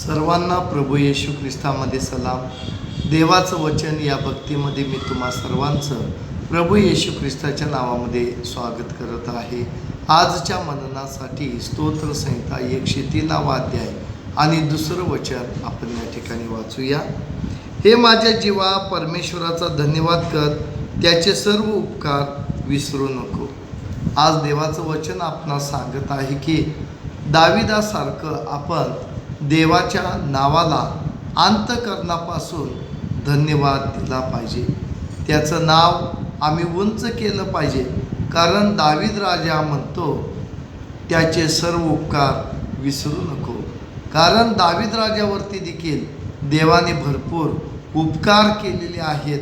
सर्वांना प्रभू येशू ख्रिस्तामध्ये सलाम. देवाचं वचन या भक्तीमध्ये मी तुम्हा सर्वांचं प्रभू येशू ख्रिस्ताच्या नावामध्ये स्वागत करत आहे. आजच्या मननासाठी स्तोत्र संहिता एकशे तीनावा अध्याय आणि दुसरं वचन आपण या ठिकाणी वाचूया. हे माझ्या जीवा परमेश्वराचा धन्यवाद कर त्याचे सर्व उपकार विसरू नको. आज देवाचं वचन आपणास सांगत आहे की दाविदासारखं आपण देवाच्या नावाला अंतकरणापासून धन्यवाद दिला पाहिजे. त्याचं नाव आम्ही उंच केलं पाहिजे. कारण दावीद राजा म्हणतो त्याचे सर्व उपकार विसरू नको. कारण दावीद राजावरती देखील देवाने भरपूर उपकार केलेले आहेत.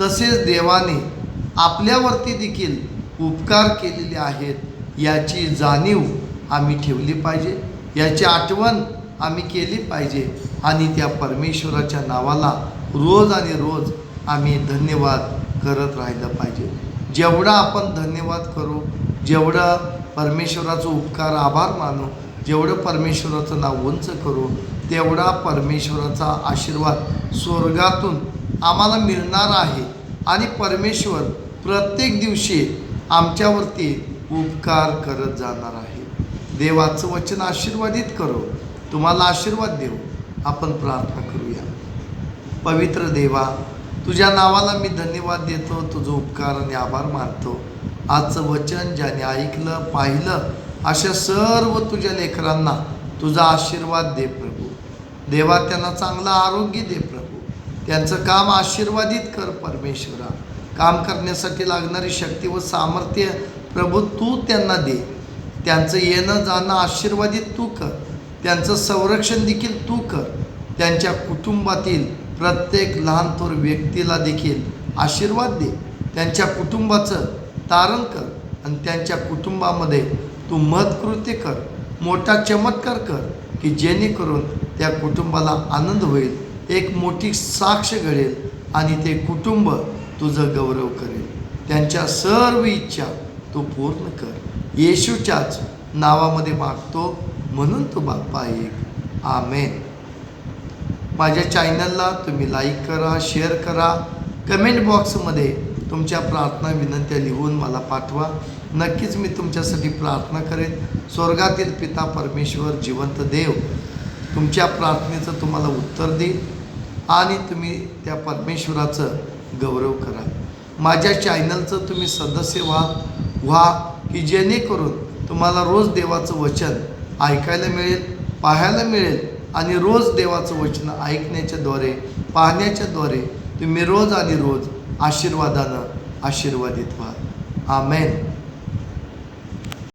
तसेच देवाने आपल्यावरती देखील उपकार केलेले आहेत. याची जाणीव आम्ही ठेवली पाहिजे. याची आठवण आम्ही केली पाहिजे. आणि त्या परमेश्वराच्या नावाला रोज आणि रोज आम्ही धन्यवाद करत राहिलं पाहिजे. जेवढा आपण धन्यवाद करू जेवढं परमेश्वराचं उपकार आभार मानू जेवढं परमेश्वराचं नाव उंच करू तेवढा परमेश्वराचा आशीर्वाद स्वर्गातून आम्हाला मिळणार आहे. आणि परमेश्वर प्रत्येक दिवशी आमच्यावरती उपकार करत जाणार आहे. देवाचं वचन आशीर्वादित करो. तुम्हाला आशीर्वाद देऊ. आपण प्रार्थना करूया. पवित्र देवा तुझ्या नावाला मी धन्यवाद देतो तुझं उपकार आणि आभार मानतो. आजचं वचन ज्याने ऐकलं पाहिलं अशा सर्व तुझ्या लेकरांना तुझा आशीर्वाद दे प्रभू. देवा त्यांना चांगलं आरोग्य दे प्रभू. त्यांचं काम आशीर्वादित कर परमेश्वरा. काम करण्यासाठी लागणारी शक्ती व सामर्थ्य प्रभू तू त्यांना दे. त्यांचं येणं जाणं आशीर्वादित तू कर. त्यांचं संरक्षण देखील तू कर. त्यांच्या कुटुंबातील प्रत्येक लहान थोर व्यक्तीला देखील आशीर्वाद दे. त्यांच्या कुटुंबाचं तारण कर आणि त्यांच्या कुटुंबामध्ये तू महत्कृत्य कर. मोठा चमत्कार कर की जेणेकरून त्या कुटुंबाला आनंद होईल एक मोठी साक्ष घडेल आणि ते कुटुंब तुझं गौरव करेल. त्यांच्या सर्व इच्छा तू पूर्ण कर. येशूच्याच नावामध्ये मागतो म्हणून तू बाप्पा एक. आमेन. माझ्या चॅनलला तुम्ही लाईक करा शेअर करा. कमेंट बॉक्समध्ये तुमच्या प्रार्थना विनंत्या लिहून मला पाठवा. नक्कीच मी तुमच्यासाठी प्रार्थना करेन. स्वर्गातील पिता परमेश्वर जिवंत देव तुमच्या प्रार्थनेचं तुम्हाला उत्तर देईल आणि तुम्ही त्या परमेश्वराचं गौरव करा माझ्या चॅनलचं तुम्ही सदस्य व्हा व्हा की जेणेकरून तुम्हाला रोज देवाचं वचन ऐकायला मिळेल पाहायला मिळेल आणि रोज देवाचं वचन ऐकण्याच्याद्वारे पाहण्याच्याद्वारे तुम्ही रोज आणि रोज आशीर्वादानं आशीर्वादित व्हा. आमेन.